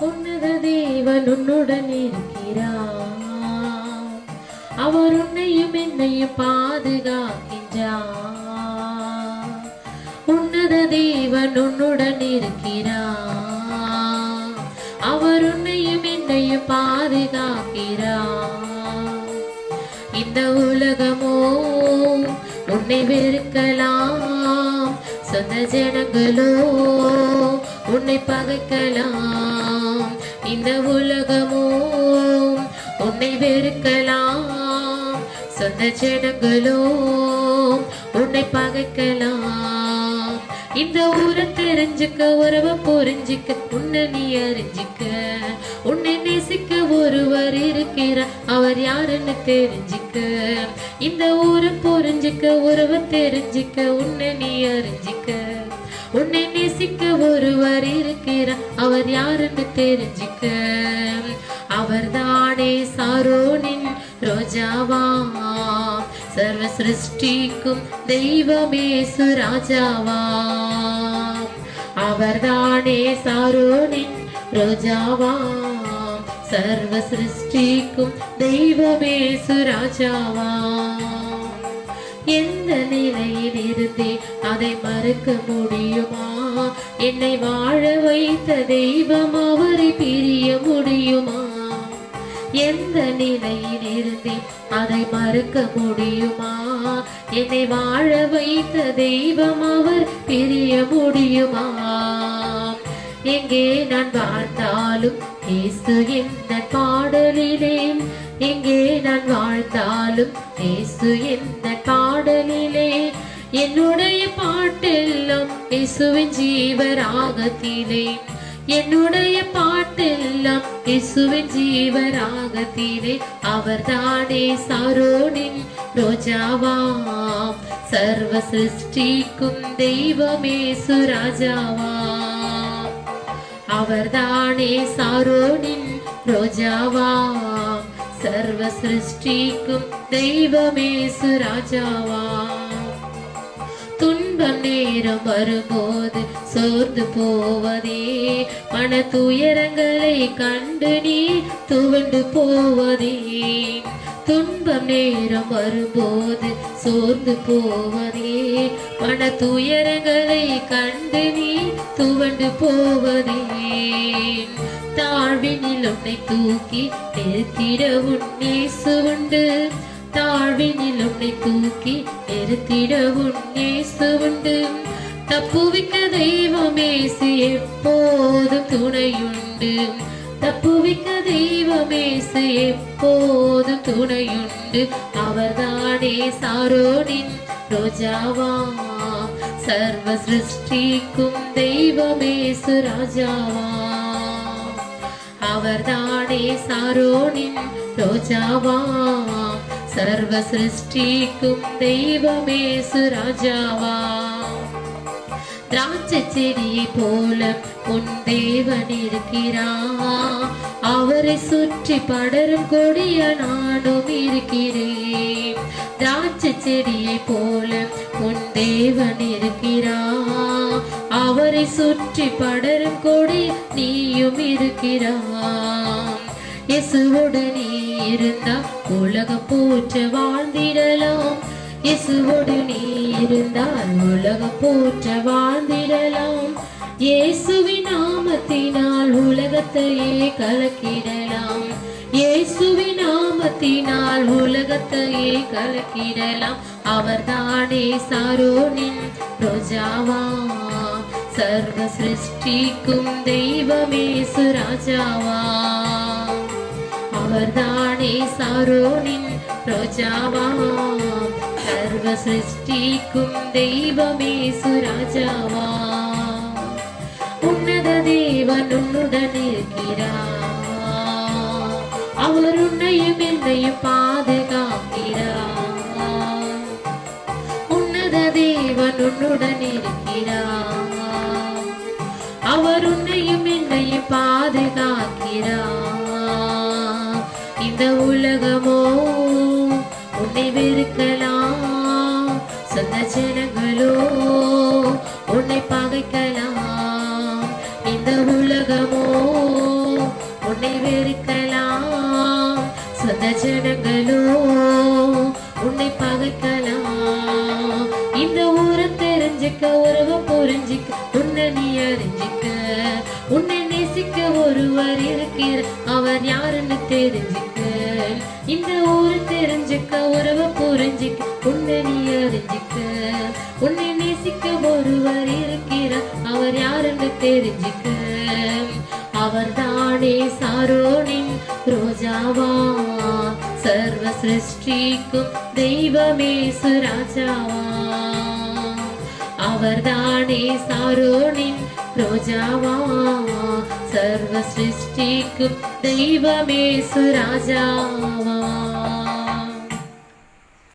உன்னத தேவன் உன்னுடன் இருக்கிறார். அவர் உன்னையும் என்னையும் பாதுகாக்கின்றார். உன்னத தேவன் உன்னுடன் இருக்கிறார். அவர் உன்னையும் என்னையும் பாதுகாக்கிறார். இந்த உலகமோ உன்னை வெறுக்கலாம். சொந்த ஜனங்களோ உன்னை பகைக்கலாம். இந்த உலகமோ உன்னை வெறுக்கலாம். சொந்த ஜனங்களோ உன்னை பகைக்கலாம். இந்த ஊரை தெரிஞ்சுக்க உறவை புரிஞ்சுக்க உன்னை நீ அறிஞ்சிக்க. உன்னை நேசிக்க ஒருவர் இருக்கிறார் அவர் யாருன்னு தெரிஞ்சுக்க. இந்த ஊரை புரிஞ்சுக்க உறவை தெரிஞ்சுக்க உன்னை நீ அறிஞ்சிக்க. உன்னை நேசிக்க ஒருவர் இருக்கிறார். அவர் யாருன்னு தெரிஞ்சுக்க. அவர்தானே சாரோனின் ரோஜாவாம் சர்வ சிருஷ்டிக்கும் தெய்வமே சுராஜாவாம் அவர்தானே சாரோனின் ரோஜாவாம் சர்வ சிருஷ்டிக்கும் தெய்வமே சுராஜாவாம் எந்த நிலையில் இருந்தே அதை மறுக்க முடியுமா? என்னை வாழ வைத்த தெய்வம் அவரை பிரிய முடியுமா? எந்த நிலையில் இருந்தே அதை மறுக்க முடியுமா? என்னை வாழ வைத்த தெய்வம் அவர் பிரிய முடியுமா? எங்கே நான் வாழ்ந்தாலும் இயேசு எந்த பாடலிலே எங்கே நான் வாழ்ந்தாலும் இயேசு எந்த பாடலிலே என்னுடைய பாட்டெல்லாம் இயேசுவின் ஜீவராகத்திலே. என்னுடைய பாட்டெல்லாம் இயேசுவின் ஜீவராகத்திலே. அவர்தானே சாரோனின் ரோஜாவாம். சர்வ சிருஷ்டிக்கும் தெய்வமே சுராஜாவாம். அவர்தானே சாரோனின் ரோஜாவாம். சர்வ சிருஷ்டிக்கும் தெய்வமே சுராஜாவாம் துன்பம் நேரம் வரும்போது சோர்ந்து போவதே மன துயரங்களை கண்டு நீ துவண்டு போவதே. துன்பம் நேரம் வரும்போது சோர்ந்து போவதே மன துயரங்களை கண்டு நீ துவண்டு போவதே. தாழ்வினில் உன்னை தூக்கி நிறுத்திட உன்னேசு உண்டு தாழ்வினில் உன்னை தூக்கி நிறுத்திட உன்னேசு உண்டு தப்புவிக்க தெய்வமேசு எப்போதும் துணையுண்டு. தப்புவிக்க தெய்வமேசு எப்போதும் துணையுண்டு. அவர்தானே சாரோனின் ரோஜாவா. சர்வ சிருஷ்டிக்கும் தெய்வமேசு ராஜாவா. அவர்தானே சாரோனின் ரோஜாவா. சர்வ சிருஷ்டிக்கும் தெய்வமே சுராஜாவா. திராட்சை செடியை போல உன் தேவன் இருக்கிறார் அவரை சுற்றி படரும் கொடிய நானும் இருக்கிறேன். திராட்சை செடியை போல உன் தேவன் இருக்கிறான் அவரை சுற்றி படரும் கொடி நீயும் இருக்கிறாம். இயேசுவோடு நீ இருந்தா உலகம் போற்ற வாழ்ந்திடலாம். இயேசுவோடு நீ இருந்தால் உலகம் போற்ற வாழ்ந்திடலாம். இயேசுவின் நாமத்தினால் உலகத்தையே கலக்கிடலாம். இயேசுவின் நாமத்தினால் உலகத்தையே கலக்கிடலாம். அவர்தானே சாரோனின் ரோஜாவாம் ரோஜாவா சர்வ சிருஷ்டிக்கும் தெய்வமே சுராஜாவா. அவர்தானே சாரோனின் ரோஜாவா சர்வ சிருஷ்டிக்கும் தெய்வமே சுராஜாவா. உன்னத தேவன் உன்னுடன் இருக்கிறார் அவர் உன்னையும் என்னையும் பாதுகாக்கிறார் உன்னத தேவன் உன்னுடன் இருக்கிறார் என்னை என்னையும் பாதுகாக்கிறார். இந்த உலகமோ உன்னை வெறுக்கலாம். சொந்த ஜனங்களோ உன்னை பகைக்கலாம். இந்த உலகமோ உன்னை வெறுக்க தெரிஞ்சுக்க உறவை புரிஞ்சிக்க உன்னை நீ அறிஞ்சிக்க. உன்னை நேசிக்க ஒருவர் இருக்கிற அவர் யாருன்னு தெரிஞ்சுக்க. இந்த ஊரு தெரிஞ்சுக்க உறவை புரிஞ்சிக்க உன்னை நீ அறிஞ்சிக்க. உன்னை நேசிக்க ஒருவர் இருக்கிற அவர் யாருன்னு தெரிஞ்சுக்க. அவர் தானே சாரோனின் ரோஜாவா. சர்வ சிருஷ்டிக்கும் தெய்வமே சுராஜாவா. அவர் தானே சாரோனின் ரோஜாவா சர்வ சிருஷ்டிக்கும் தெய்வமே சுராஜாவா